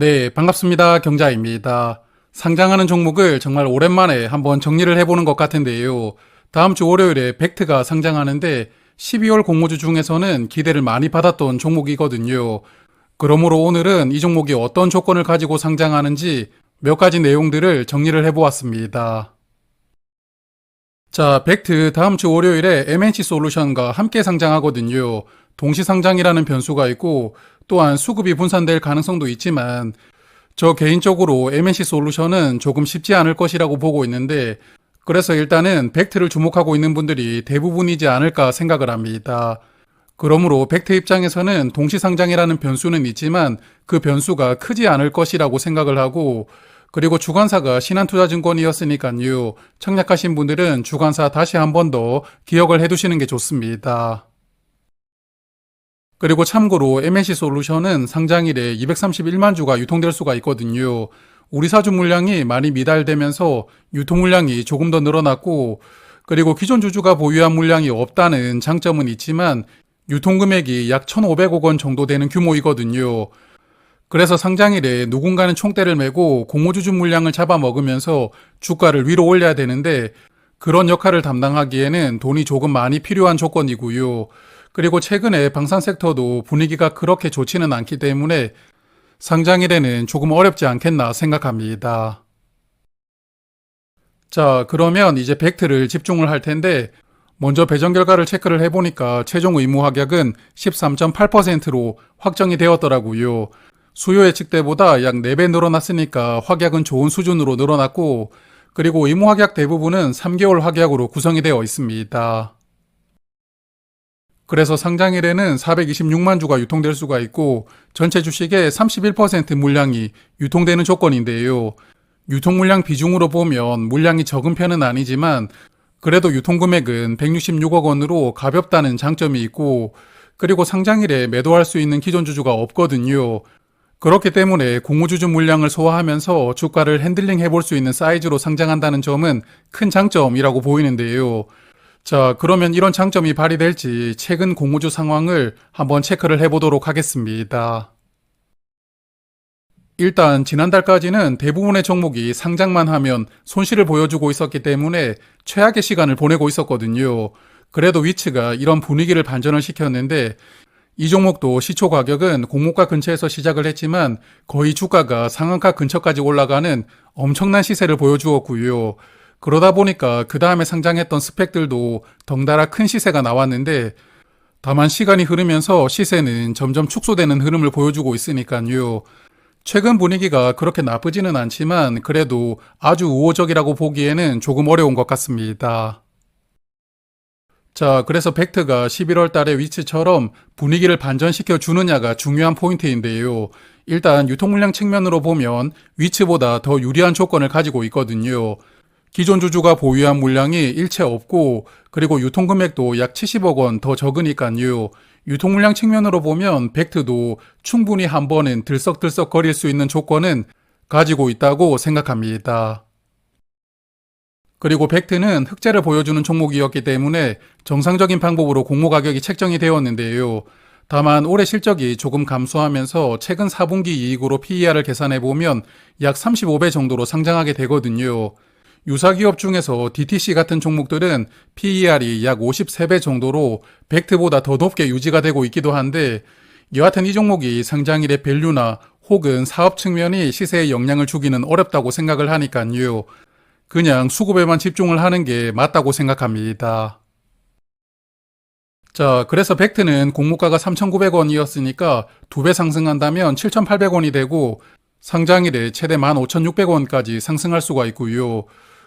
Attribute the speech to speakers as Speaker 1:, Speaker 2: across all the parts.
Speaker 1: 네, 반갑습니다. 경자입니다. 상장하는 종목을 정말 오랜만에 한번 정리를 해보는 것 같은데요. 다음 주 월요일에 벡트가 상장하는데 12월 공모주 중에서는 기대를 많이 받았던 종목이거든요. 그러므로 오늘은 이 종목이 어떤 조건을 가지고 상장하는지 몇 가지 내용들을 정리를 해보았습니다. 자, 벡트 다음 주 월요일에 MNC 솔루션과 함께 상장하거든요. 동시 상장이라는 변수가 있고 또한 수급이 분산될 가능성도 있지만 저 개인적으로 MNC 솔루션은 조금 쉽지 않을 것이라고 보고 있는데 그래서 일단은 벡트를 주목하고 있는 분들이 대부분이지 않을까 생각을 합니다. 그러므로 벡트 입장에서는 동시 상장이라는 변수는 있지만 그 변수가 크지 않을 것이라고 생각을 하고 그리고 주관사가 신한투자증권이었으니까요. 청약하신 분들은 주관사 다시 한 번 더 기억을 해두시는 게 좋습니다. 그리고 참고로 MNC 솔루션은 상장일에 231만 주가 유통될 수가 있거든요. 우리 사주 물량이 많이 미달되면서 유통 물량이 조금 더 늘어났고 그리고 기존 주주가 보유한 물량이 없다는 장점은 있지만 유통 금액이 약 1,500억 원 정도 되는 규모이거든요. 그래서 상장일에 누군가는 총대를 메고 공모주주 물량을 잡아먹으면서 주가를 위로 올려야 되는데 그런 역할을 담당하기에는 돈이 조금 많이 필요한 조건이고요. 그리고 최근에 방산 섹터도 분위기가 그렇게 좋지는 않기 때문에 상장일에는 조금 어렵지 않겠나 생각합니다. 자, 그러면 이제 벡트를 집중을 할 텐데 먼저 배정 결과를 체크를 해보니까 최종 의무 확약은 13.8%로 확정이 되었더라고요. 수요 예측 때보다 약 4배 늘어났으니까 확약은 좋은 수준으로 늘어났고 그리고 의무 확약 대부분은 3개월 확약으로 구성이 되어 있습니다. 그래서 상장일에는 426만 주가 유통될 수가 있고 전체 주식의 31% 물량이 유통되는 조건인데요. 유통 물량 비중으로 보면 물량이 적은 편은 아니지만 그래도 유통 금액은 166억 원으로 가볍다는 장점이 있고 그리고 상장일에 매도할 수 있는 기존 주주가 없거든요. 그렇기 때문에 공모주주 물량을 소화하면서 주가를 핸들링 해볼 수 있는 사이즈로 상장한다는 점은 큰 장점이라고 보이는데요. 자, 그러면 이런 장점이 발휘될지 최근 공모주 상황을 한번 체크를 해보도록 하겠습니다. 일단 지난달까지는 대부분의 종목이 상장만 하면 손실을 보여주고 있었기 때문에 최악의 시간을 보내고 있었거든요. 그래도 위치가 이런 분위기를 반전을 시켰는데 이 종목도 시초 가격은 공모가 근처에서 시작을 했지만 거의 주가가 상한가 근처까지 올라가는 엄청난 시세를 보여주었고요. 그러다 보니까 그 다음에 상장했던 스펙들도 덩달아 큰 시세가 나왔는데 다만 시간이 흐르면서 시세는 점점 축소되는 흐름을 보여주고 있으니까요. 최근 분위기가 그렇게 나쁘지는 않지만 그래도 아주 우호적이라고 보기에는 조금 어려운 것 같습니다. 자, 그래서 벡트가 11월 달의 위치처럼 분위기를 반전시켜 주느냐가 중요한 포인트인데요. 일단 유통 물량 측면으로 보면 위치보다 더 유리한 조건을 가지고 있거든요. 기존 주주가 보유한 물량이 일체 없고 그리고 유통 금액도 약 70억 원 더 적으니까요. 유통 물량 측면으로 보면 벡트도 충분히 한 번은 들썩들썩 거릴 수 있는 조건은 가지고 있다고 생각합니다. 그리고 벡트는 흑자를 보여주는 종목이었기 때문에 정상적인 방법으로 공모 가격이 책정이 되었는데요. 다만 올해 실적이 조금 감소하면서 최근 4분기 이익으로 PER을 계산해 보면 약 35배 정도로 상장하게 되거든요. 유사 기업 중에서 DTC 같은 종목들은 PER이 약 53배 정도로 벡트보다 더 높게 유지가 되고 있기도 한데 여하튼 이 종목이 상장일의 밸류나 혹은 사업 측면이 시세에 영향을 주기는 어렵다고 생각을 하니까요. 그냥 수급에만 집중을 하는 게 맞다고 생각합니다. 자, 그래서 벡트는 공모가가 3,900원이었으니까 두 배 상승한다면 7,800원이 되고 상장일에 최대 15,600원까지 상승할 수가 있고요.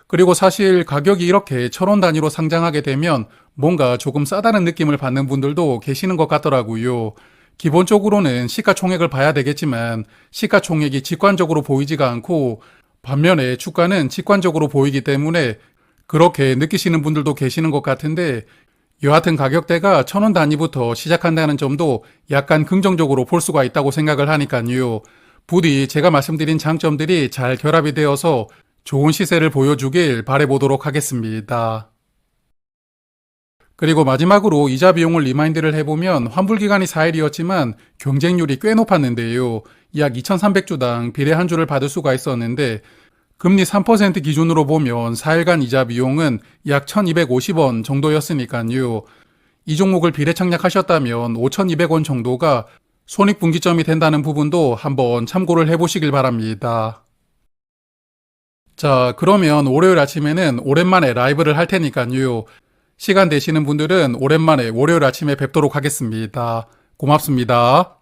Speaker 1: 그리고 사실 가격이 이렇게 천원 단위로 상장하게 되면 뭔가 조금 싸다는 느낌을 받는 분들도 계시는 것 같더라고요. 기본적으로는 시가총액을 봐야 되겠지만 시가총액이 직관적으로 보이지가 않고 반면에 주가는 직관적으로 보이기 때문에 그렇게 느끼시는 분들도 계시는 것 같은데 여하튼 가격대가 천 원 단위부터 시작한다는 점도 약간 긍정적으로 볼 수가 있다고 생각을 하니까요. 부디 제가 말씀드린 장점들이 잘 결합이 되어서 좋은 시세를 보여주길 바래보도록 하겠습니다. 그리고 마지막으로 이자 비용을 리마인드를 해보면 환불 기간이 4일이었지만 경쟁률이 꽤 높았는데요. 약 2,300주당 비례 한 주를 받을 수가 있었는데 금리 3% 기준으로 보면 4일간 이자 비용은 약 1,250원 정도였으니까요. 이 종목을 비례 청약하셨다면 5,200원 정도가 손익분기점이 된다는 부분도 한번 참고를 해보시길 바랍니다. 자, 그러면 월요일 아침에는 오랜만에 라이브를 할 테니까요. 시간 되시는 분들은 오랜만에 월요일 아침에 뵙도록 하겠습니다. 고맙습니다.